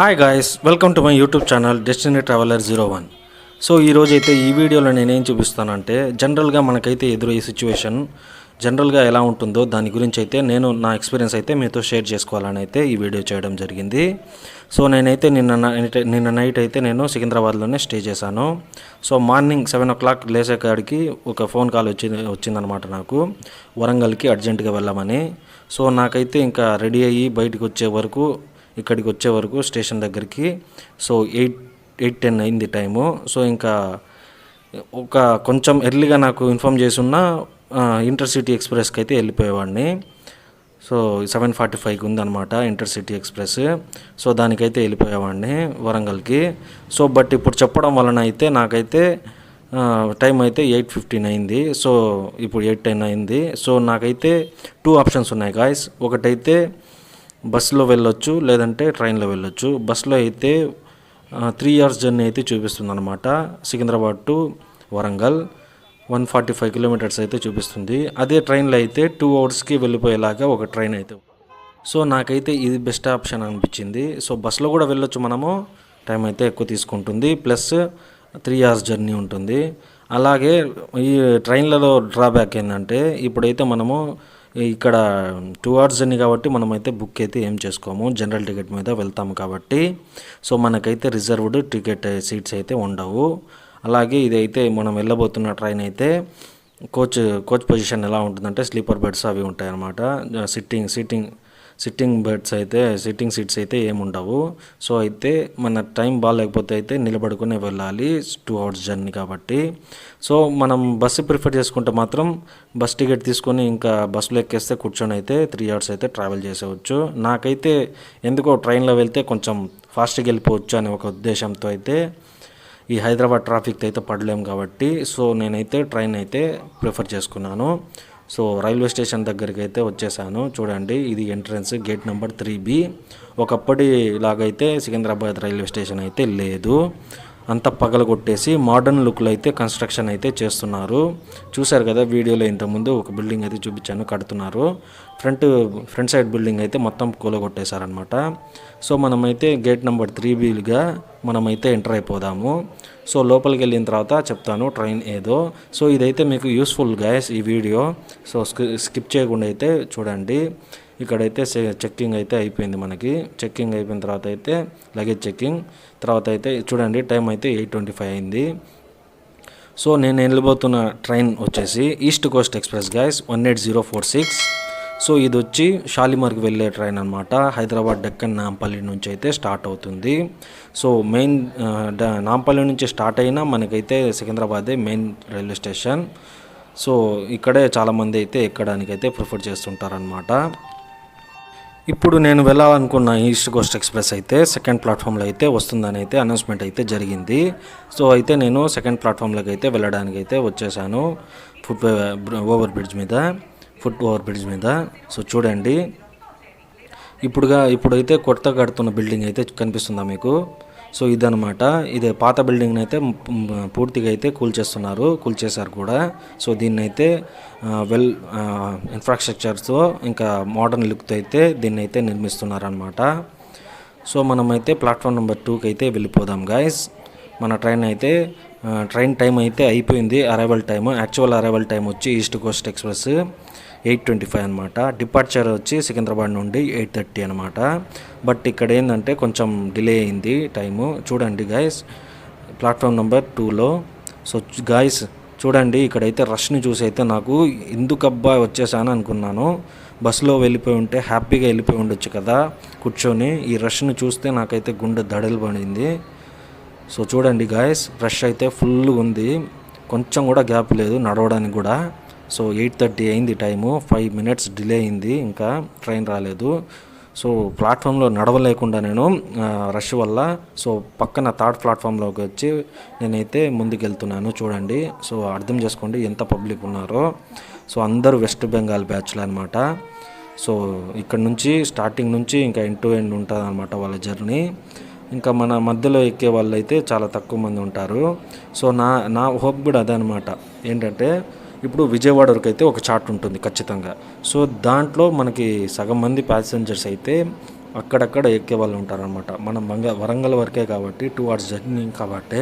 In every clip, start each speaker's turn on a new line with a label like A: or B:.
A: Hi guys welcome to my YouTube channel destiny traveller zero one so ఈరోజు అయితే ఈ వీడియోలో నేనేం చూపిస్తానంటే జనరల్గా మనకైతే ఎదురయ్యే సిచ్యువేషన్ జనరల్గా ఎలా ఉంటుందో దాని గురించి అయితే నేను నా ఎక్స్పీరియన్స్ అయితే మీతో షేర్ చేసుకోవాలని అయితే ఈ వీడియో చేయడం జరిగింది. సో నేనైతే నిన్న నైట్ నిన్న నైట్ అయితే నేను సికింద్రాబాద్లోనే స్టే చేశాను. So morning seven o'clock లేసే కాడికి ఒక ఫోన్ కాల్ వచ్చి వచ్చిందనమాట నాకు. వరంగల్కి అర్జెంటుగా వెళ్ళమని. సో నాకైతే ఇంకా రెడీ అయ్యి బయటకు వచ్చే వరకు ఇక్కడికి వచ్చే వరకు స్టేషన్ దగ్గరికి. సో ఎయిట్ ఎయిట్ టెన్ అయింది టైము. సో ఇంకా ఒక కొంచెం ఎర్లీగా నాకు ఇన్ఫామ్ చేసున్న ఇంటర్సిటీ ఎక్స్ప్రెస్కి అయితే వెళ్ళిపోయేవాడిని. సో సెవెన్ ఫార్టీ ఫైవ్కి ఉందన్నమాట ఇంటర్సిటీ ఎక్స్ప్రెస్. సో దానికైతే వెళ్ళిపోయేవాడిని వరంగల్కి. సో బట్ ఇప్పుడు చెప్పడం వలన అయితే నాకైతే టైం అయితే ఎయిట్ ఫిఫ్టీన్ అయింది. సో ఇప్పుడు ఎయిట్ టెన్ అయింది. సో నాకైతే టూ ఆప్షన్స్ ఉన్నాయి గాయస్. ఒకటైతే బస్సులో వెళ్ళొచ్చు లేదంటే ట్రైన్లో వెళ్ళొచ్చు. బస్సులో అయితే త్రీ అవర్స్ జర్నీ అయితే చూపిస్తుంది అనమాట Secunderabad to Warangal one forty five kilometres అయితే చూపిస్తుంది. అదే ట్రైన్లో అయితే టూ అవర్స్కి వెళ్ళిపోయేలాగా ఒక ట్రైన్ అయితే సో నాకైతే ఇది బెస్ట్ ఆప్షన్ అనిపించింది. సో బస్సులో కూడా వెళ్ళొచ్చు మనము. టైం అయితే ఎక్కువ తీసుకుంటుంది. ప్లస్ త్రీ అవర్స్ జర్నీ ఉంటుంది. అలాగే ఈ ట్రైన్లలో డ్రాబ్యాక్ ఏంటంటే ఇప్పుడైతే మనము ఇక్కడ టూ అవర్స్ జర్నీ కాబట్టి మనమైతే బుక్ అయితే ఏం చేసుకోము. జనరల్ టికెట్ మీద వెళ్తాము కాబట్టి. సో మనకైతే రిజర్వ్డ్ టికెట్ సీట్స్ అయితే ఉండవు. అలాగే ఇదైతే మనం వెళ్ళబోతున్న ట్రైన్ అయితే కోచ్ కోచ్ పొజిషన్ ఎలా ఉంటుందంటే స్లీపర్ బెడ్స్ అవి ఉంటాయి అన్నమాట సిట్టింగ్ సిట్టింగ్ సిట్టింగ్ బెడ్స్ అయితే సిట్టింగ్ సీట్స్ అయితే ఏముండవు. సో అయితే మన టైం బాగాలేకపోతే అయితే నిలబడుకునే వెళ్ళాలి టూ అవర్స్ జర్నీ కాబట్టి. సో మనం బస్సు ప్రిఫర్ చేసుకుంటే మాత్రం బస్ టికెట్ తీసుకొని ఇంకా బస్సులో ఎక్కేస్తే కూర్చొని అయితే త్రీ అవర్స్ అయితే ట్రావెల్ చేసేవచ్చు. నాకైతే ఎందుకో ట్రైన్లో వెళ్తే కొంచెం ఫాస్ట్గా వెళ్ళిపోవచ్చు అనే ఒక ఉద్దేశంతో అయితే ఈ హైదరాబాద్ ట్రాఫిక్ అయితే పడలేము కాబట్టి. సో నేనైతే ట్రైన్ అయితే ప్రిఫర్ చేసుకున్నాను. సో రైల్వే స్టేషన్ దగ్గరికి అయితే వచ్చేసాను. చూడండి ఇది entrance gate number three B. ఒకప్పటి లాగైతే సికింద్రాబాద్ రైల్వే స్టేషన్ అయితే లేదు. అంతా పగలగొట్టేసి మోడర్న్ లుక్లో అయితే కన్స్ట్రక్షన్ అయితే చేస్తున్నారు. చూశారు కదా వీడియోలో ఇంతకుముందు ఒక బిల్డింగ్ అయితే చూపించాను కడుతున్నారు. ఫ్రంట్ ఫ్రంట్ సైడ్ బిల్డింగ్ అయితే మొత్తం కూలగొట్టేశారనమాట సో మనమైతే గేట్ నెంబర్ త్రీ బీలుగా మనమైతే ఎంటర్ అయిపోదాము. సో లోపలికి వెళ్ళిన తర్వాత చెప్తాను ట్రైన్ ఏదో. సో ఇదైతే మీకు యూస్ఫుల్ గాయస్ ఈ వీడియో. సో స్కిప్ చేయకుండా అయితే చూడండి. ఇక్కడైతే చెక్కింగ్ అయితే అయిపోయింది మనకి. చెక్కింగ్ అయిపోయిన తర్వాత అయితే లగేజ్ చెక్కింగ్. తర్వాత అయితే చూడండి టైం అయితే ఎయిట్ ట్వంటీ ఫైవ్ అయింది. సో నేను వెళ్ళిపోతున్న ట్రైన్ వచ్చేసి east coast express guys one eight zero four six. So ఇది వచ్చి షాలిమార్కి వెళ్ళే ట్రైన్ అనమాట హైదరాబాద్ డెక్కన్ నాంపల్లి నుంచి అయితే స్టార్ట్ అవుతుంది. సో మెయిన్ నాంపల్లి నుంచి స్టార్ట్ అయినా మనకైతే సికింద్రాబాదే మెయిన్ రైల్వే స్టేషన్. సో ఇక్కడే చాలామంది అయితే ఎక్కడానికి అయితే ప్రిఫర్ చేస్తుంటారనమాట ఇప్పుడు నేను వెళ్ళాలనుకున్న ఈస్ట్ కోస్ట్ ఎక్స్ప్రెస్ అయితే సెకండ్ ప్లాట్ఫామ్లో అయితే వస్తుందని అయితే అనౌన్స్మెంట్ అయితే జరిగింది. సో అయితే నేను సెకండ్ ప్లాట్ఫామ్లోకి అయితే వెళ్ళడానికి అయితే వచ్చేసాను. ఫుట్ ఓవర్ బ్రిడ్జ్ మీద. ఫుట్ ఓవర్ బ్రిడ్జ్ మీద. సో చూడండి. ఇప్పుడుగా ఇప్పుడైతే కొత్త కడుతున్న బిల్డింగ్ అయితే కనిపిస్తుందా మీకు? సో ఇదనమాట ఇదే పాత బిల్డింగ్ అయితే పూర్తిగా అయితే కూల్చేస్తున్నారు కూల్చేశారు కూడా. సో దీన్ని అయితే వెల్ ఇన్ఫ్రాస్ట్రక్చర్తో ఇంకా మోడర్న్ లుక్తో అయితే దీన్ని అయితే నిర్మిస్తున్నారనమాట సో మనమైతే ప్లాట్ఫామ్ నెంబర్ టూకి అయితే వెళ్ళిపోదాం గాయస్ మన ట్రైన్ అయితే ట్రైన్ టైం అయితే అయిపోయింది. Arrival time actual arrival time వచ్చి east coast express eight twenty five అనమాట డిపార్చర్ వచ్చి సికింద్రాబాద్ నుండి ఎయిట్ థర్టీ అనమాట బట్ ఇక్కడ ఏంటంటే కొంచెం డిలే అయింది టైము. చూడండి గాయస్ ప్లాట్ఫామ్ నెంబర్ టూలో. సో గాయస్ చూడండి ఇక్కడైతే రష్ని చూసి అయితే నాకు ఎందుకబ్బా వచ్చేసాను అనుకున్నాను. బస్సులో వెళ్ళిపోయి ఉంటే హ్యాపీగా వెళ్ళిపోయి ఉండొచ్చు కదా. కూర్చొని ఈ రష్ని చూస్తే నాకైతే గుండె దడలు పడింది. సో చూడండి గాయస్ రష్ అయితే ఫుల్గా ఉంది కొంచెం కూడా గ్యాప్ లేదు నడవడానికి కూడా. సో ఎయిట్ థర్టీ అయింది టైము. ఫైవ్ మినిట్స్ డిలే అయింది. ఇంకా ట్రైన్ రాలేదు. సో ప్లాట్ఫామ్లో నడవలేకుండా నేను రష్ వల్ల సో పక్కన థర్డ్ ప్లాట్ఫామ్లోకి వచ్చి నేనైతే ముందుకెళ్తున్నాను చూడండి. సో అర్థం చేసుకోండి ఎంత పబ్లిక్ ఉన్నారో. సో అందరూ వెస్ట్ బెంగాల్ బ్యాచ్లు అనమాట సో ఇక్కడ నుంచి స్టార్టింగ్ నుంచి ఇంకా ఎండ్ టు ఎండ్ ఉంటుంది అనమాట వాళ్ళ జర్నీ. ఇంకా మన మధ్యలో ఎక్కే వాళ్ళు అయితే చాలా తక్కువ మంది ఉంటారు. సో నా నా హోప్ కూడా అదనమాట ఏంటంటే ఇప్పుడు విజయవాడ వరకు అయితే ఒక చార్ట్ ఉంటుంది ఖచ్చితంగా. సో దాంట్లో మనకి సగం మంది ప్యాసింజర్స్ అయితే అక్కడక్కడ ఎక్కే వాళ్ళు ఉంటారనమాట మనం మంగ వరంగల్ వరకే కాబట్టి టూ అవర్స్ జర్నీ కాబట్టి.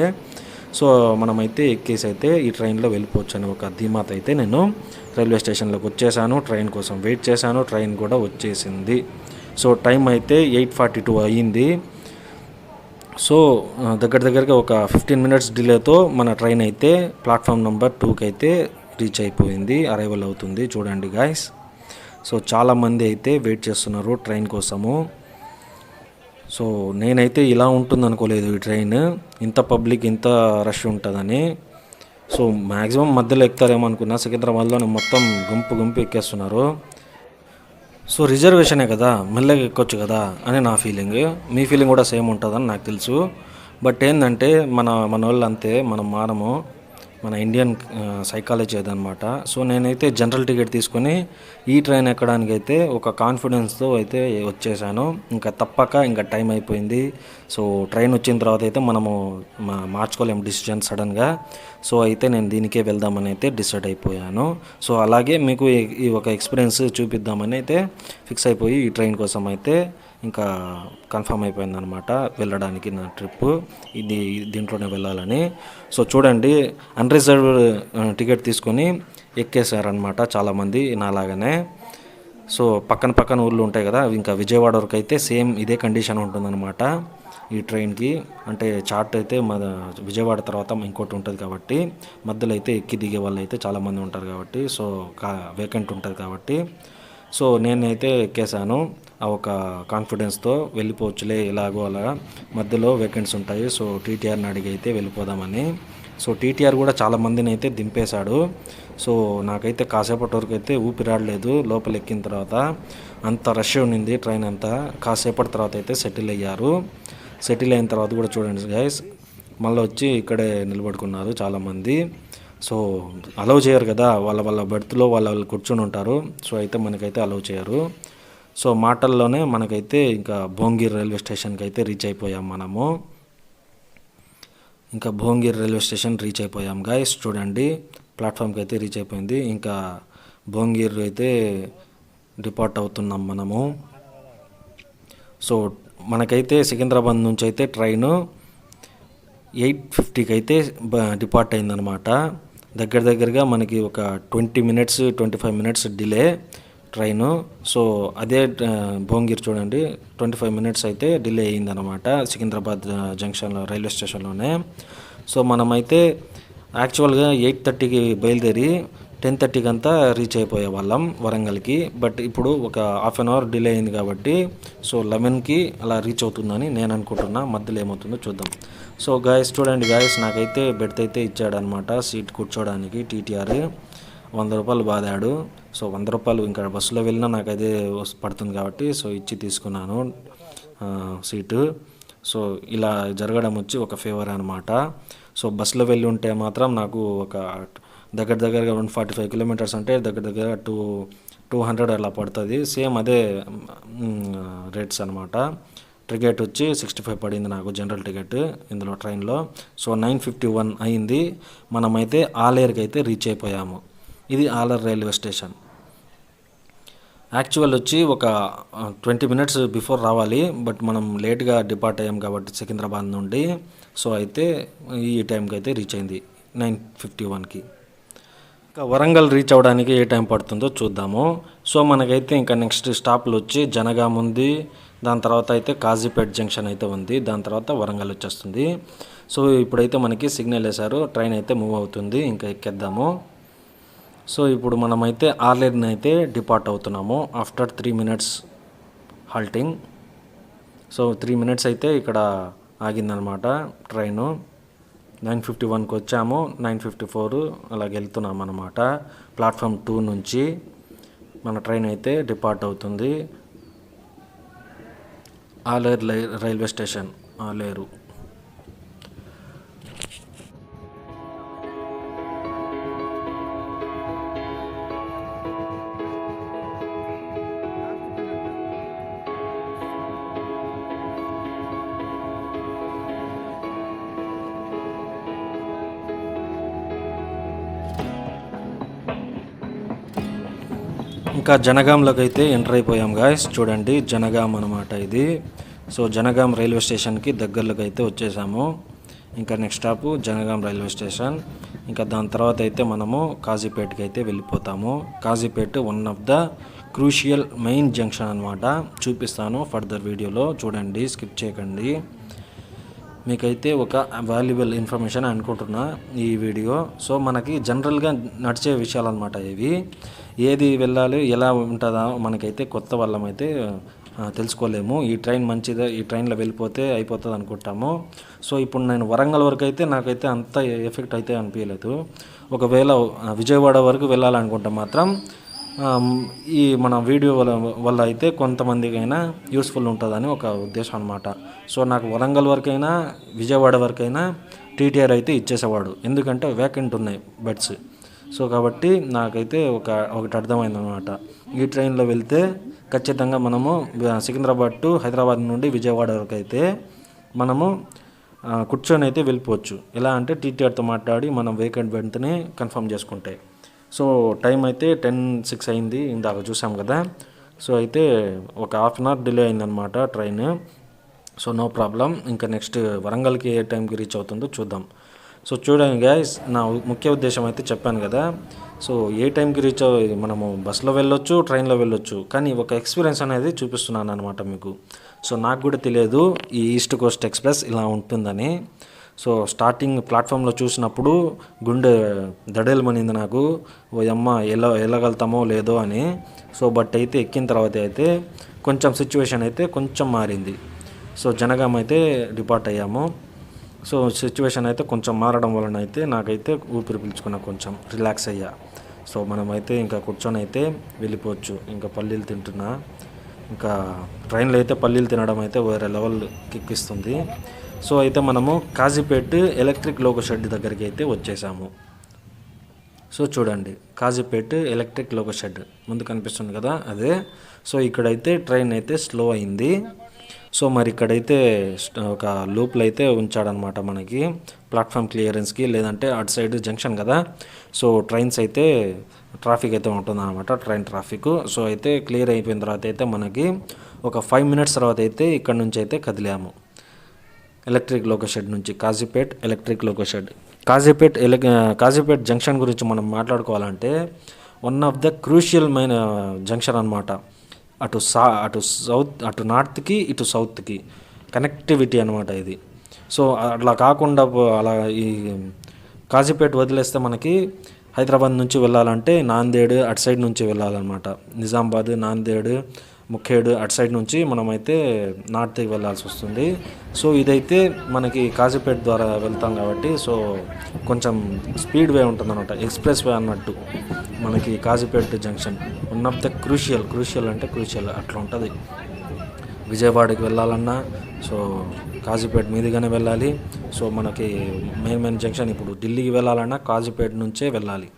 A: సో మనమైతే ఎక్కేసి అయితే ఈ ట్రైన్లో వెళ్ళిపోవచ్చు అని ఒక ధీమాత అయితే నేను రైల్వే స్టేషన్లోకి వచ్చేసాను. ట్రైన్ కోసం వెయిట్ చేశాను. ట్రైన్ కూడా వచ్చేసింది. సో టైం అయితే ఎయిట్ ఫార్టీ టూ అయ్యింది సో దగ్గర దగ్గరగా ఒక ఫిఫ్టీన్ మినిట్స్ డిలేతో మన ట్రైన్ అయితే ప్లాట్ఫామ్ నెంబర్ టూకి అయితే రీచ్ అయిపోయింది అరైవల్ అవుతుంది. చూడండి గాయస్ సో చాలామంది అయితే వెయిట్ చేస్తున్నారు ట్రైన్ కోసము. సో నేనైతే ఇలా ఉంటుంది అనుకోలేదు ఈ ట్రైన్ ఇంత పబ్లిక్ ఇంత రష్ ఉంటుందని. సో మ్యాక్సిమం మధ్యలో ఎక్కుతారేమో అనుకున్నా. సికింద్రాబాద్లో మొత్తం గుంపు గుంపు ఎక్కేస్తున్నారు. సో రిజర్వేషనే కదా? మెల్లగా ఎక్కొచ్చు కదా? అని నా ఫీలింగ్ మీ ఫీలింగ్ కూడా సేమ్ ఉంటుందని నాకు తెలుసు. బట్ ఏంటంటే మన మన వాళ్ళు అంతే మనం మారము. మన ఇండియన్ సైకాలజీ అదనమాట. సో నేనైతే జనరల్ టికెట్ తీసుకొని ఈ ట్రైన్ ఎక్కడానికి అయితే ఒక కాన్ఫిడెన్స్తో అయితే వచ్చేసాను. ఇంకా తప్పక ఇంకా టైం అయిపోయింది. సో ట్రైన్ వచ్చిన తర్వాత అయితే మనము మా- మార్చుకోలేము డిసిజన్ సడన్గా సో అయితే నేను దీనికే వెళ్దామని అయితే డిసైడ్ అయిపోయాను. సో అలాగే మీకు ఈ- ఈ ఒక ఎక్స్పీరియన్స్ చూపిద్దామని అయితే ఫిక్స్ అయిపోయి ఈ ట్రైన్ కోసం అయితే ఇంకా కన్ఫర్మ్ అయిపోయిందనమాట వెళ్ళడానికి నా ట్రిప్. ఇది దీంట్లోనే వెళ్ళాలని. సో చూడండి అన్రిజర్వ్ టికెట్ తీసుకొని ఎక్కేసారనమాట చాలామంది నాలాగానే. సో పక్కన పక్కన ఊళ్ళు ఉంటాయి కదా ఇంకా విజయవాడ వరకు అయితే సేమ్ ఇదే కండిషన్ ఉంటుందన్నమాట ఈ ట్రైన్కి. అంటే చార్ట్ అయితే మన విజయవాడ తర్వాత ఇంకోటి ఉంటుంది కాబట్టి మధ్యలో అయితే ఎక్కి దిగే వాళ్ళు అయితే చాలామంది ఉంటారు కాబట్టి సో కా వేకెంట్ ఉంటుంది కాబట్టి సో నేనైతే ఎక్కేసాను ఆ ఒక కాన్ఫిడెన్స్తో వెళ్ళిపోవచ్చులే ఇలాగో అలా మధ్యలో వేకెంట్స్ ఉంటాయి. సో టీటీఆర్ని అడిగి అయితే వెళ్ళిపోదామని. సో టీటీఆర్ కూడా చాలా మందిని అయితే దింపేశాడు. సో నాకైతే కాసేపటి వరకు అయితే ఊపిరాడలేదు. లోపల ఎక్కిన తర్వాత అంత రష్ ఉండింది ట్రైన్ అంతా. కాసేపటి తర్వాత అయితే సెటిల్ అయ్యారు. సెటిల్ అయిన తర్వాత కూడా చూడండి గైస్ మళ్ళీ వచ్చి ఇక్కడే నిలబడుకున్నారు చాలామంది. సో అలౌ చేయరు కదా వాళ్ళ వాళ్ళ బెర్త్లో వాళ్ళ వాళ్ళు కూర్చొని ఉంటారు. సో అయితే మనకైతే అలౌ చేయరు. సో మాటల్లోనే మనకైతే ఇంకా భోంగిర్ రైల్వే స్టేషన్కి అయితే రీచ్ అయిపోయాం మనము. ఇంకా భోంగిర్ రైల్వే స్టేషన్ రీచ్ అయిపోయాం గాయస్ చూడండి ప్లాట్ఫామ్కి అయితే రీచ్ అయిపోయింది. ఇంకా భోంగిర్ అయితే డిపార్ట్ అవుతున్నాం మనము. సో మనకైతే సికింద్రాబాద్ నుంచి అయితే ట్రైన్ ఎయిట్ ఫిఫ్టీకి అయితే బ- డిపార్ట్ అయిందనమాట. దగ్గర దగ్గరగా మనకి ఒక twenty minutes twenty five minutes delay train. So అదే భువంగిరి భోంగిర్ చూడండి ట్వంటీ ఫైవ్ మినిట్స్ అయితే డిలే అయిందనమాట సికింద్రాబాద్ జంక్షన్లో రైల్వే స్టేషన్లోనే. సో మనమైతే యాక్చువల్గా ఎయిట్ థర్టీకి బయలుదేరి టెన్ థర్టీకి అంతా రీచ్ అయిపోయే వాళ్ళం వరంగల్కి. బట్ ఇప్పుడు ఒక హాఫ్ అన్ అవర్ డిలే అయింది కాబట్టి సో లెవెన్కి అలా రీచ్ అవుతుందని నేను అనుకుంటున్నా. మధ్యలో ఏమవుతుందో చూద్దాం. సో గాయస్ చూడండి గాయస్ నాకైతే బెడ్త్ అయితే ఇచ్చాడనమాట సీట్ కూర్చోవడానికి టీటీఆర్ వంద రూపాయలు బాదాడు. సో వంద రూపాయలు ఇంకా బస్సులో వెళ్ళినా నాకు అదే పడుతుంది కాబట్టి సో ఇచ్చి తీసుకున్నాను సీటు సో ఇలా జరగడం వచ్చి ఒక ఫేవర్ అనమాట సో బస్సులో వెళ్ళి ఉంటే మాత్రం నాకు ఒక దగ్గర దగ్గరగా వన్ ఫార్టీ ఫైవ్ కిలోమీటర్స్ అంటే దగ్గర దగ్గర టూ టూ హండ్రెడ్ అలా పడుతుంది. సేమ్ అదే రేట్స్ అనమాట టికెట్ వచ్చి సిక్స్టీ ఫైవ్ పడింది నాకు జనరల్ టికెట్ ఇందులో ట్రైన్లో సో నైన్ ఫిఫ్టీ వన్ అయింది. మనమైతే ఆలేరుకి అయితే రీచ్ అయిపోయాము. ఇది ఆలర్ రైల్వే స్టేషన్. యాక్చువల్ వచ్చి ఒక ట్వంటీ మినిట్స్ బిఫోర్ రావాలి. బట్ మనం లేట్గా డిపార్ట్ అయ్యాం కాబట్టి సికింద్రాబాద్ నుండి. సో అయితే ఈ టైంకి అయితే రీచ్ అయింది నైన్ ఫిఫ్టీ వన్కి ఇంకా వరంగల్ రీచ్ అవ్వడానికి ఏ టైం పడుతుందో చూద్దాము. సో మనకైతే ఇంకా నెక్స్ట్ స్టాప్లు వచ్చి జనగాం ఉంది. దాని తర్వాత అయితే కాజీపేట్ జంక్షన్ అయితే ఉంది. దాని తర్వాత వరంగల్ వచ్చేస్తుంది. సో ఇప్పుడైతే మనకి సిగ్నల్ వేశారు. ట్రైన్ అయితే మూవ్ అవుతుంది. ఇంకా ఎక్కేద్దాము. సో ఇప్పుడు మనమైతే ఆర్లేర్ని అయితే డిపార్ట్ అవుతున్నాము. After three minutes halting so three minutes అయితే ఇక్కడ ఆగిందనమాట ట్రైను నైన్ ఫిఫ్టీ వన్కి వచ్చాము. నైన్ ఫిఫ్టీ ఫోర్ అలాగ వెళ్తున్నాం అనమాట ప్లాట్ఫామ్ టూ నుంచి మన ట్రైన్ అయితే డిపార్ట్ అవుతుంది. Aler railway station Aler. ఇంకా జనగాంలోకి అయితే ఎంటర్ అయిపోయాం గాయస్ చూడండి జనగాం అనమాట ఇది. సో జనగాం రైల్వే స్టేషన్కి దగ్గరలోకి అయితే వచ్చేసాము. ఇంకా next stop Jangaon railway station. ఇంకా దాని తర్వాత అయితే మనము కాజీపేటకి అయితే వెళ్ళిపోతాము. Kazipet one of the crucial main junction అనమాట చూపిస్తాను ఫర్దర్ వీడియోలో చూడండి స్కిప్ చేయకండి. మీకైతే ఒక వాల్యుబుల్ ఇన్ఫర్మేషన్ అనుకుంటున్నా ఈ వీడియో. సో మనకి జనరల్గా నడిచే విషయాలు అనమాట ఇవి. ఏది వెళ్ళాలి ఎలా ఉంటుందా మనకైతే కొత్త వాళ్ళం అయితే తెలుసుకోలేము. ఈ ట్రైన్ మంచిదే ఈ ట్రైన్లో వెళ్ళిపోతే అయిపోతుంది అనుకుంటాము. సో ఇప్పుడు నేను వరంగల్ వరకు అయితే నాకైతే అంత ఎఫెక్ట్ అయితే అనిపించలేదు ఒకవేళ విజయవాడ వరకు వెళ్ళాలనుకుంటే మాత్రం ఈ మన వీడియో వల్ల వల్ల అయితే కొంతమందికైనా యూస్ఫుల్ ఉంటుందని ఒక ఉద్దేశం అనమాట సో నాకు వరంగల్ వరకైనా విజయవాడ వరకైనా టీటీఆర్ అయితే ఇచ్చేసేవాడు. ఎందుకంటే వేకెంట్ ఉన్నాయి బెడ్స్ సో కాబట్టి నాకైతే ఒక ఒకటి అర్థమైందనమాట ఈ ట్రైన్లో వెళ్తే ఖచ్చితంగా మనము సికింద్రాబాద్ టు హైదరాబాద్ నుండి విజయవాడ వరకు అయితే మనము కూర్చొని అయితే వెళ్ళిపోవచ్చు. ఎలా అంటే టీటీఆర్తో మాట్లాడి మనం వేకెంట్ వెంటనే కన్ఫర్మ్ చేసుకుంటాయి సో టైం అయితే టెన్ సిక్స్ అయింది ఇందాక చూసాం కదా. సో అయితే ఒక హాఫ్ అన్ అవర్ డిలే అయిందనమాట ట్రైన్. So no problem. ఇంకా నెక్స్ట్ వరంగల్కి ఏ టైంకి రీచ్ అవుతుందో చూద్దాం. సో చూడండి గాయస్ నా ముఖ్య ఉద్దేశం అయితే చెప్పాను కదా. సో ఏ టైంకి రీచ్ మనము బస్సులో వెళ్ళొచ్చు ట్రైన్లో వెళ్ళొచ్చు. కానీ ఒక ఎక్స్పీరియన్స్ అనేది చూపిస్తున్నాను అనమాట మీకు. సో నాకు కూడా తెలియదు ఈ ఈస్ట్ కోస్ట్ ఎక్స్ప్రెస్ ఇలా ఉంటుందని. సో స్టార్టింగ్ ప్లాట్ఫామ్లో చూసినప్పుడు గుండె దడేలమనింది నాకు. ఓ అమ్మ ఎలా వెళ్ళగలుగుతామో లేదో అని. సో బట్ అయితే ఎక్కిన తర్వాత అయితే కొంచెం సిచ్యువేషన్ అయితే కొంచెం మారింది. సో జనగాం అయితే డిపార్ట్ అయ్యాము. సో సిచ్యువేషన్ అయితే కొంచెం మారడం వలన అయితే నాకైతే ఊపిరి పీల్చుకున్నా కొంచెం రిలాక్స్ అయ్యా. సో మనమైతే ఇంకా కూర్చొని అయితే వెళ్ళిపోవచ్చు. ఇంకా పల్లీలు తింటున్నా. ఇంకా ట్రైన్లో అయితే పల్లీలు తినడం అయితే వేరే లెవెల్ ఎక్కిస్తుంది. సో అయితే మనము కాజీపేట్ ఎలక్ట్రిక్ లోకో షెడ్ దగ్గరికి అయితే వచ్చేసాము. సో చూడండి కాజీపేట్ ఎలక్ట్రిక్ లోకో షెడ్ ముందు కనిపిస్తుంది కదా అదే. సో ఇక్కడైతే ట్రైన్ అయితే స్లో అయింది. సో మరి ఇక్కడైతే ఒక లూప్లు అయితే ఉంచాడనమాట మనకి. ప్లాట్ఫామ్ క్లియరెన్స్కి లేదంటే అటు సైడ్ జంక్షన్ కదా. సో ట్రైన్స్ అయితే ట్రాఫిక్ అయితే ఉంటుందన్నమాట ట్రైన్ ట్రాఫిక్. సో అయితే క్లియర్ అయిపోయిన తర్వాత అయితే మనకి ఒక ఫైవ్ మినిట్స్ తర్వాత అయితే ఇక్కడ నుంచి అయితే కదిలాము. ఎలక్ట్రిక్ లోకోషెడ్ నుంచి Kazipet electric loco shed. Kazipet ఎలక్ Kazipet junction గురించి మనం మాట్లాడుకోవాలంటే వన్ ఆఫ్ ద క్రూషియల్ మైన జంక్షన్ అనమాట అటు సా అటు సౌత్ అటు నార్త్కి ఇటు సౌత్కి కనెక్టివిటీ అనమాట ఇది. సో అట్లా కాకుండా అలా ఈ కాజీపేట్ వదిలేస్తే మనకి హైదరాబాద్ నుంచి వెళ్ళాలంటే నాందేడ్ అటు సైడ్ నుంచి వెళ్ళాలన్నమాట. నిజామాబాద్ నాందేడ్ ముఖేడ్ అటు సైడ్ నుంచి మనమైతే నార్త్కి వెళ్ళాల్సి వస్తుంది. సో ఇదైతే మనకి కాజీపేట ద్వారా వెళ్తాం కాబట్టి సో కొంచెం స్పీడ్ వే ఉంటుందన్నమాట. ఎక్స్ప్రెస్ వే అన్నట్టు మనకి Kazipet junction. One of the crucial crucial అంటే క్రూషియల్ అట్లా ఉంటుంది. విజయవాడకి వెళ్ళాలన్నా సో కాజీపేట మీదుగానే వెళ్ళాలి. సో మనకి మెయిన్ మెయిన్ జంక్షన్ ఇప్పుడు ఢిల్లీకి వెళ్ళాలన్నా కాజీపేట నుంచే వెళ్ళాలి.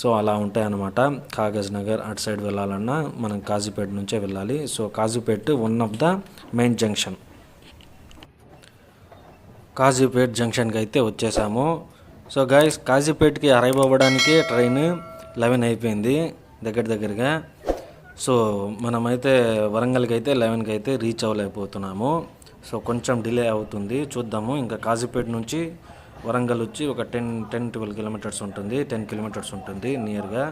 A: సో అలా ఉంటాయి అన్నమాట కాగజ్ నగర్ అటు సైడ్ వెళ్ళాలన్నా మనం కాజీపేట నుంచే వెళ్ళాలి. So Kazipet one of the main junction Kazipet జంక్షన్కి అయితే వచ్చేసాము. సో గాయస్ కాజీపేట్కి అరైవ్ అవ్వడానికి ట్రైన్ లెవెన్ అయిపోయింది దగ్గర దగ్గరగా. సో మనమైతే వరంగల్కి అయితే లెవెన్కి అయితే రీచ్ అవ్వలేకపోతున్నాము. సో కొంచెం డిలే అవుతుంది. చూద్దాము. ఇంకా కాజీపేట నుంచి వరంగల్ వచ్చి ఒక టెన్ టెన్ ట్వెల్వ్ కిలోమీటర్స్ ఉంటుంది. టెన్ కిలోమీటర్స్ ఉంటుంది నియర్గా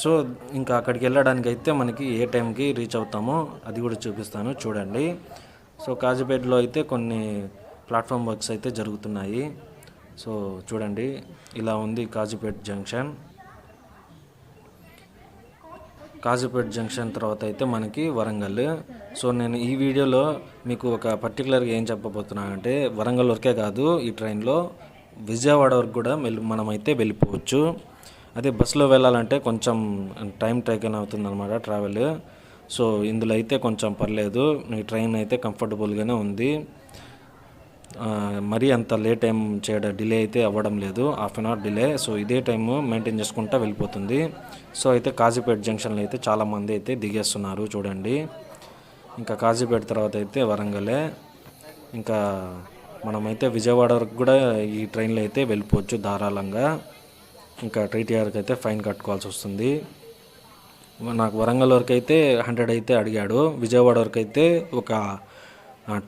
A: సో ఇంకా అక్కడికి వెళ్ళడానికి అయితే మనకి ఏ టైంకి రీచ్ అవుతామో అది కూడా చూపిస్తాను. చూడండి. సో కాజీపేటలో అయితే కొన్ని ప్లాట్ఫామ్ వర్క్స్ అయితే జరుగుతున్నాయి. సో చూడండి. ఇలా ఉంది కాజీపేట జంక్షన్ కాజీపేట జంక్షన్ తర్వాత అయితే మనకి వరంగల్. సో నేను ఈ వీడియోలో మీకు ఒక పర్టికులర్గా ఏం చెప్పబోతున్నానంటే వరంగల్ వరకే కాదు ఈ ట్రైన్లో విజయవాడ వరకు కూడా వెళ్ళి మనమైతే వెళ్ళిపోవచ్చు. అదే బస్సులో వెళ్ళాలంటే కొంచెం టైం టేకన్ అవుతుంది అనమాట ట్రావెల్. సో ఇందులో అయితే కొంచెం పర్లేదు. మీ ట్రైన్ అయితే కంఫర్టబుల్గానే ఉంది. మరీ అంత లేట్ టైం చేయడం డిలే అయితే అవ్వడం లేదు. Half an hour delay. So ఇదే టైం మెయింటైన్ చేసుకుంటా వెళ్ళిపోతుంది. సో అయితే కాజీపేట జంక్షన్లో అయితే చాలామంది అయితే దిగేస్తున్నారు చూడండి. ఇంకా కాజీపేట తర్వాత అయితే వరంగలే. ఇంకా మనమైతే విజయవాడ వరకు కూడా ఈ ట్రైన్లో అయితే వెళ్ళిపోవచ్చు ధారాళంగా. ఇంకా టీటీఆర్కి అయితే ఫైన్ కట్టుకోవాల్సి వస్తుంది. నాకు వరంగల్ వరకు అయితే హండ్రెడ్ అయితే అడిగాడు. విజయవాడ వరకు అయితే ఒక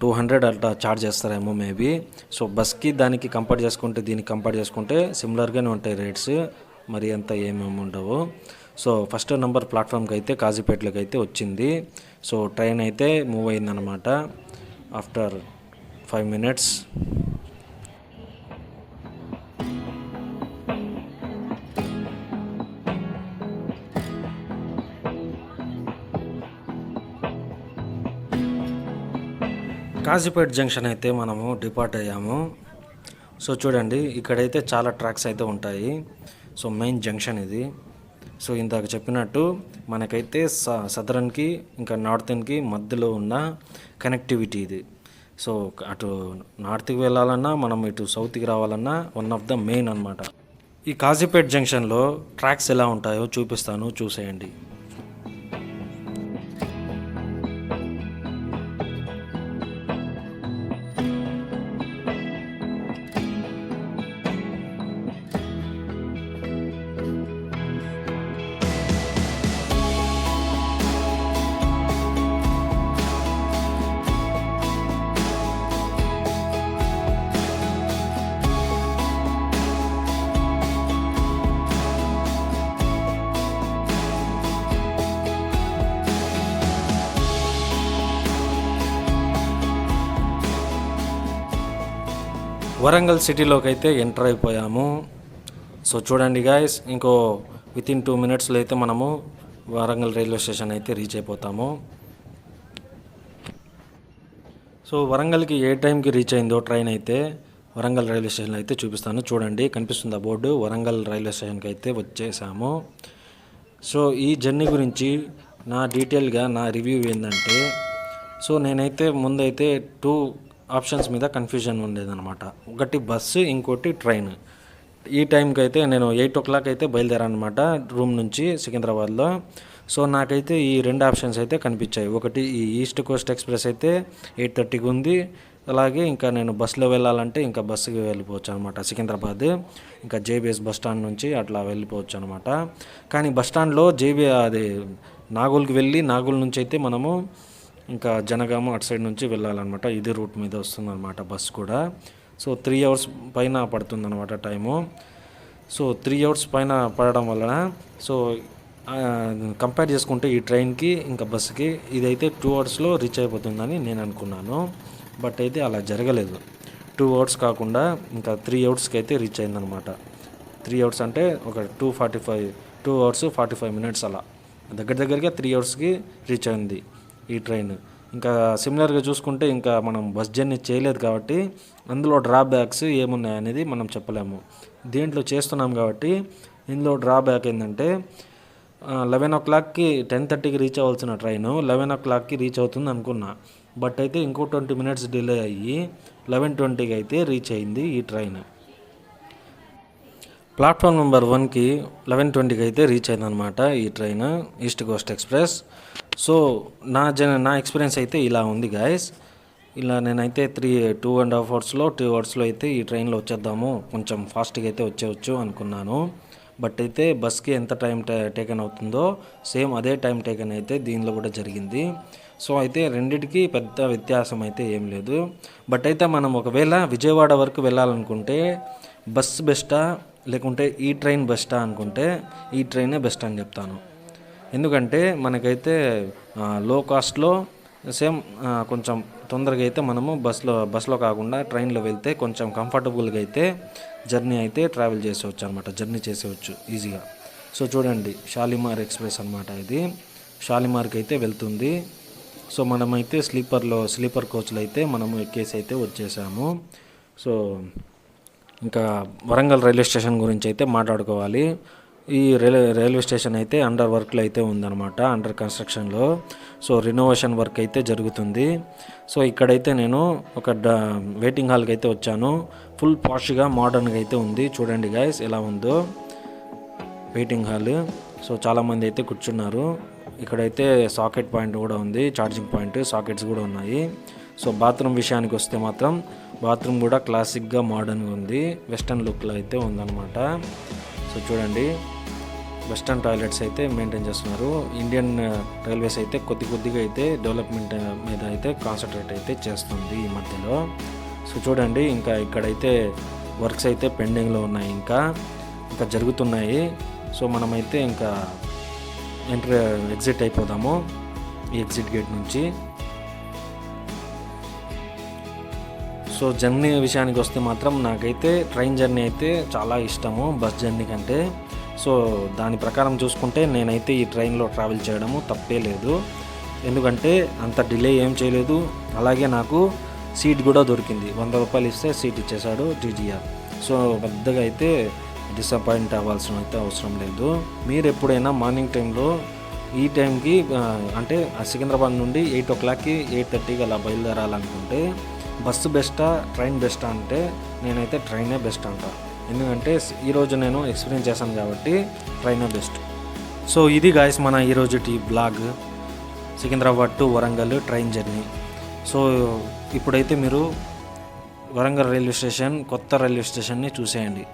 A: టూ హండ్రెడ్ అట్లా ఛార్జ్ చేస్తారేమో మేబీ సో బస్కి దానికి కంపేర్ చేసుకుంటే దీనికి కంపేర్ చేసుకుంటే సిమిలర్గానే ఉంటాయి రేట్స్ మరి అంత ఏమేమి ఉండవు. సో ఫస్ట్ నెంబర్ ప్లాట్ఫామ్కి అయితే కాజీపేటలోకి అయితే వచ్చింది. సో ట్రైన్ అయితే మూవ్ అయిందనమాట after five minutes. Kazipet junction అయితే మనము డిపార్ట్ అయ్యాము. సో చూడండి ఇక్కడైతే చాలా ట్రాక్స్ అయితే ఉంటాయి. సో మెయిన్ జంక్షన్ ఇది. సో ఇందాక చెప్పినట్టు మనకైతే స సదరన్కి ఇంకా నార్థన్కి మధ్యలో ఉన్న కనెక్టివిటీ ఇది. సో అటు నార్త్కి వెళ్ళాలన్నా మనం ఇటు సౌత్కి రావాలన్నా వన్ ఆఫ్ ద మెయిన్ అన్నమాట. ఈ కాజీపేట్ జంక్షన్లో ట్రాక్స్ ఎలా ఉంటాయో చూపిస్తాను చూసేయండి. వరంగల్ సిటీలోకి అయితే ఎంటర్ అయిపోయాము. సో చూడండి గాయస్ ఇంకో విత్ ఇన్ టూ మినిట్స్లో అయితే మనము వరంగల్ రైల్వే స్టేషన్ అయితే రీచ్ అయిపోతాము. సో వరంగల్కి ఏ టైంకి రీచ్ అయిందో ట్రైన్ అయితే వరంగల్ రైల్వే స్టేషన్లో అయితే చూపిస్తాను. చూడండి కనిపిస్తుంది ఆ బోర్డు? వరంగల్ రైల్వే స్టేషన్కి అయితే వచ్చేసాము. సో ఈ జర్నీ గురించి నా డీటెయిల్గా నా రివ్యూ ఏంటంటే సో నేనైతే ముందైతే టూ ఆప్షన్స్ మీద కన్ఫ్యూజన్ ఉండేదన్నమాట. ఒకటి బస్సు ఇంకోటి ట్రైన్. ఈ టైంకి అయితే నేను ఎయిట్ ఓ క్లాక్ అయితే బయలుదేరానమాట రూమ్ నుంచి సికింద్రాబాద్లో. సో నాకైతే ఈ రెండు ఆప్షన్స్ అయితే కనిపించాయి. ఒకటి ఈ ఈస్ట్ కోస్ట్ ఎక్స్ప్రెస్ అయితే ఎయిట్ థర్టీకి ఉంది. అలాగే ఇంకా నేను బస్సులో వెళ్ళాలంటే ఇంకా బస్సుకి వెళ్ళిపోవచ్చు అనమాట సికింద్రాబాద్. ఇంకా జేబీఎస్ బస్ స్టాండ్ నుంచి అట్లా వెళ్ళిపోవచ్చు అనమాట కానీ బస్ స్టాండ్లో జేబీ అది నాగోల్కి వెళ్ళి నాగోల్ నుంచి అయితే మనము ఇంకా జనగామ అటు సైడ్ నుంచి వెళ్ళాలన్నమాట. ఇదే రూట్ మీద వస్తుందన్నమాట బస్ కూడా. సో త్రీ అవర్స్ పైన పడుతుందన్నమాట టైము. సో త్రీ అవర్స్ పైన పడడం వలన సో కంపేర్ చేసుకుంటే ఈ ట్రైన్కి ఇంకా బస్సుకి ఇదైతే టూ అవర్స్లో రీచ్ అయిపోతుందని నేను అనుకున్నాను. బట్ అయితే అలా జరగలేదు. టూ అవర్స్ కాకుండా ఇంకా త్రీ అవర్స్కి అయితే రీచ్ అయిందనమాట త్రీ అవర్స్ అంటే ఒక two forty five two hours forty five minutes అలా. దగ్గర దగ్గరగా త్రీ అవర్స్కి రీచ్ అయింది. ఈ ట్రైన్. ఇంకా సిమిలర్గా చూసుకుంటే ఇంకా మనం బస్ జర్నీ చేయలేదు కాబట్టి అందులో డ్రాబ్యాక్స్ ఏమున్నాయి అనేది మనం చెప్పలేము. దీంట్లో చేస్తున్నాం కాబట్టి ఇందులో డ్రాబ్యాక్ ఏంటంటే లెవెన్ ఓ క్లాక్కి టెన్ థర్టీకి రీచ్ అవ్వాల్సిన ట్రైన్ లెవెన్ ఓ క్లాక్కి రీచ్ అవుతుంది అనుకున్నా. బట్ అయితే ఇంకో ట్వంటీ మినిట్స్ డిలే అయ్యి లెవెన్ ట్వంటీకి అయితే రీచ్ అయింది ఈ ట్రైన్. ప్లాట్ఫామ్ నెంబర్ వన్కి లెవెన్ ట్వంటీకి అయితే రీచ్ అయిందనమాట ఈ train east coast express so నా జన నా ఎక్స్పీరియన్స్ అయితే ఇలా ఉంది గాయస్. ఇలా నేనైతే త్రీ టూ అండ్ హాఫ్ అవర్స్లో టూ అవర్స్లో అయితే ఈ ట్రైన్లో వచ్చేద్దాము. కొంచెం ఫాస్ట్గా అయితే వచ్చేవచ్చు అనుకున్నాను. బట్ అయితే బస్కి ఎంత టైం టేకన్ అవుతుందో సేమ్ అదే టైం టేకన్ అయితే దీనిలో కూడా జరిగింది. సో అయితే రెండిటికి పెద్ద వ్యత్యాసం అయితే ఏం లేదు. బట్ అయితే మనం ఒకవేళ విజయవాడ వరకు వెళ్ళాలనుకుంటే బస్ బెస్టా లేకుంటే ఈ ట్రైన్ బెస్టా అనుకుంటే ఈ ట్రైనే బెస్ట్ అని చెప్తాను. ఎందుకంటే మనకైతే లో కాస్ట్లో సేమ్ కొంచెం తొందరగా అయితే మనము బస్లో బస్లో కాకుండా ట్రైన్లో వెళ్తే కొంచెం కంఫర్టబుల్గా అయితే జర్నీ అయితే ట్రావెల్ చేసేవచ్చు అనమాట జర్నీ చేసేవచ్చు ఈజీగా సో చూడండి షాలిమార్ ఎక్స్ప్రెస్ అనమాట ఇది. షాలిమార్కి అయితే వెళ్తుంది. సో మనమైతే స్లీపర్లో స్లీపర్ కోచ్లు అయితే మనము ఎక్కేసి అయితే వచ్చేసాము. సో ఇంకా వరంగల్ రైల్వే స్టేషన్ గురించి అయితే మాట్లాడుకోవాలి. ఈ రైల్వే రైల్వే స్టేషన్ అయితే అండర్ వర్క్లో అయితే ఉందన్నమాట అండర్ కన్స్ట్రక్షన్లో. సో రినోవేషన్ వర్క్ అయితే జరుగుతుంది. సో ఇక్కడైతే నేను ఒక వెయిటింగ్ హాల్కి అయితే వచ్చాను. ఫుల్ పాష్గా మోడర్న్గా అయితే ఉంది. చూడండి గాయస్ ఎలా ఉందో. వెయిటింగ్ హాల్ సో చాలామంది అయితే కూర్చున్నారు. ఇక్కడైతే సాకెట్ పాయింట్ కూడా ఉంది ఛార్జింగ్ పాయింట్ సాకెట్స్ కూడా ఉన్నాయి. సో బాత్రూమ్ విషయానికి వస్తే మాత్రం బాత్రూమ్ కూడా క్లాసిక్గా మోడర్న్గా ఉంది వెస్టర్న్ లుక్లో అయితే ఉందన్నమాట. సో చూడండి. వెస్టర్న్ టాయిలెట్స్ అయితే మెయింటైన్ చేస్తున్నారు. ఇండియన్ రైల్వేస్ uh, అయితే కొద్ది కొద్దిగా అయితే డెవలప్మెంట్ uh, మీద అయితే కాన్సన్ట్రేట్ అయితే చేస్తుంది ఈ మధ్యలో. సో చూడండి ఇంకా ఇక్కడైతే వర్క్స్ అయితే పెండింగ్లో ఉన్నాయి ఇంకా. ఇంకా జరుగుతున్నాయి. సో మనమైతే ఇంకా ఎంట్రీ ఎగ్జిట్ అయిపోదాము ఈ ఎగ్జిట్ గేట్ నుంచి. సో జర్నీ విషయానికి వస్తే మాత్రం నాకైతే ట్రైన్ జర్నీ అయితే చాలా ఇష్టము బస్ జర్నీ కంటే. సో దాని ప్రకారం చూసుకుంటే నేనైతే ఈ ట్రైన్లో ట్రావెల్ చేయడము తప్పే లేదు. ఎందుకంటే అంత డిలే ఏం చేయలేదు. అలాగే నాకు సీట్ కూడా దొరికింది. వంద రూపాయలు ఇస్తే సీట్ ఇచ్చేశాడు టీజీఆర్. సో పెద్దగా అయితే డిసప్పాయింట్ అవ్వాల్సిన అయితే అవసరం లేదు. మీరు ఎప్పుడైనా మార్నింగ్ టైంలో ఈ టైంకి అంటే ఆ సికింద్రాబాద్ నుండి ఎయిట్ ఓ క్లాక్కి ఎయిట్ థర్టీకి అలా బయలుదేరాలనుకుంటే బస్సు బెస్టా ట్రైన్ బెస్టా అంటే నేనైతే ట్రైనే బెస్ట్ అంట. ఎందుకంటే ఈరోజు నేను ఎక్స్పీరియన్స్ చేశాను కాబట్టి ట్రైనే బెస్ట్ సో ఇది గాయస్ మన ఈరోజు T blog Secunderabad to Warangal train journey so ఇప్పుడైతే మీరు వరంగల్ రైల్వే స్టేషన్ కొత్త రైల్వే స్టేషన్ని చూసేయండి.